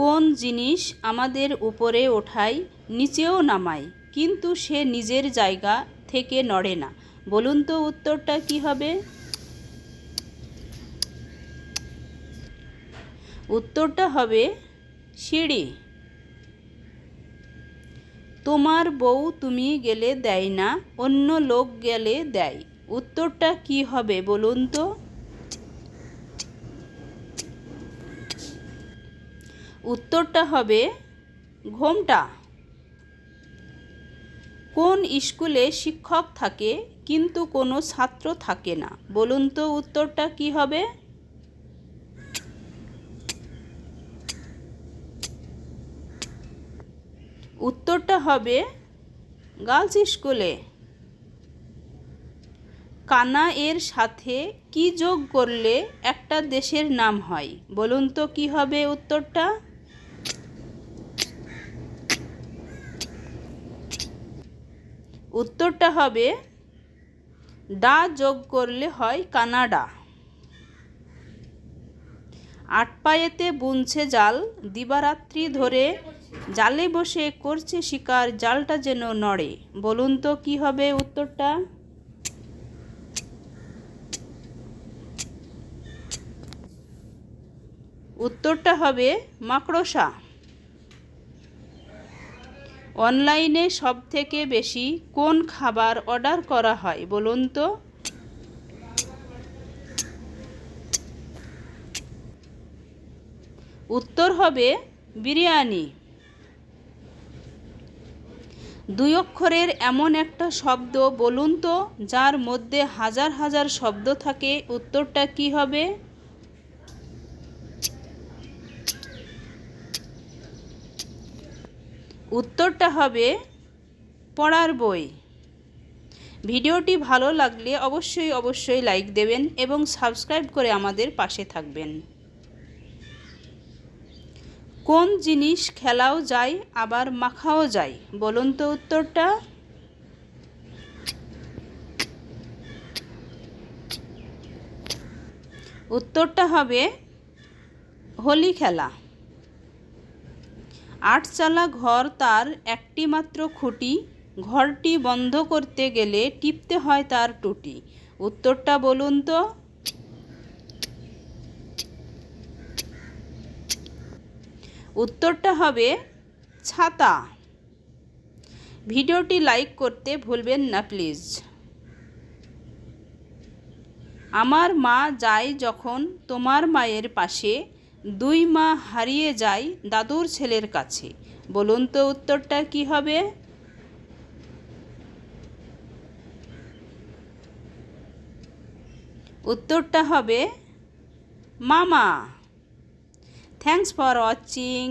কোন জিনিস আমাদের উপরে ওঠায় নিচেও নামায় কিন্তু সে নিজের জায়গা থেকে নড়ে না। বলুন তো উত্তরটা কি হবে? উত্তরটা হবে সিঁড়ি। তোমার বউ তুমি গেলে দেয় না, অন্য লোক গেলে দেয়। উত্তরটা কি হবে বলুন তো? উত্তরটা হবে ঘোমটা। কোন স্কুলে শিক্ষক থাকে, কিন্তু কোনো ছাত্র থাকে না? বলুন তো উত্তরটা কি হবে? উত্তরটা হবে গার্লস স্কুলে। কানা এর সাথে কি যোগ করলে একটা দেশের নাম হয়? বলুন তো কি হবে উত্তরটা? উত্তরটা হবে ডা যোগ করলে হয় কানাডা। আট পায়েতে বুনছে জাল, দিবারাত্রি ধরে জালে বসে করছে শিকার, জালটা যেন নড়ে। বলুন তো কি হবে উত্তরটা? উত্তরটা হবে মাকড়সা। অনলাইনে সব থেকে বেশি কোন খাবার অর্ডার করা হয়, বলুন তো? উত্তর হবে বিরিয়ানি। দুই অক্ষরের এমন একটা শব্দ, বলুন তো, যার মধ্যে হাজার হাজার শব্দ থাকে, উত্তরটা কি হবে? উত্তরটা হবে পড়ার বই। ভিডিওটি ভালো লাগলে অবশ্যই অবশ্যই লাইক দেবেন এবং সাবস্ক্রাইব করে আমাদের পাশে থাকবেন। কোন জিনিস খেলাও যায়, আবার মাখাও যায়? বলুন তো উত্তরটা। উত্তরটা হবে হোলি খেলা। আটচালা ঘর তার একটি মাত্র খুঁটি। ঘরটি বন্ধ করতে গেলে টিপতে হয় তার টুটি। উত্তরটা বলুন তো। উত্তরটা হবে ছাতা। ভিডিওটি লাইক করতে ভুলবেন না, প্লিজ। আমার মা যায় যখন তোমার মায়ের পাশে দুই মা হারিয়ে যায় দাদুর ছেলের কাছে। বলুন তো উত্তরটা কি হবে? উত্তরটা হবে, মামা থ্যাংকস ফর ওয়াচিং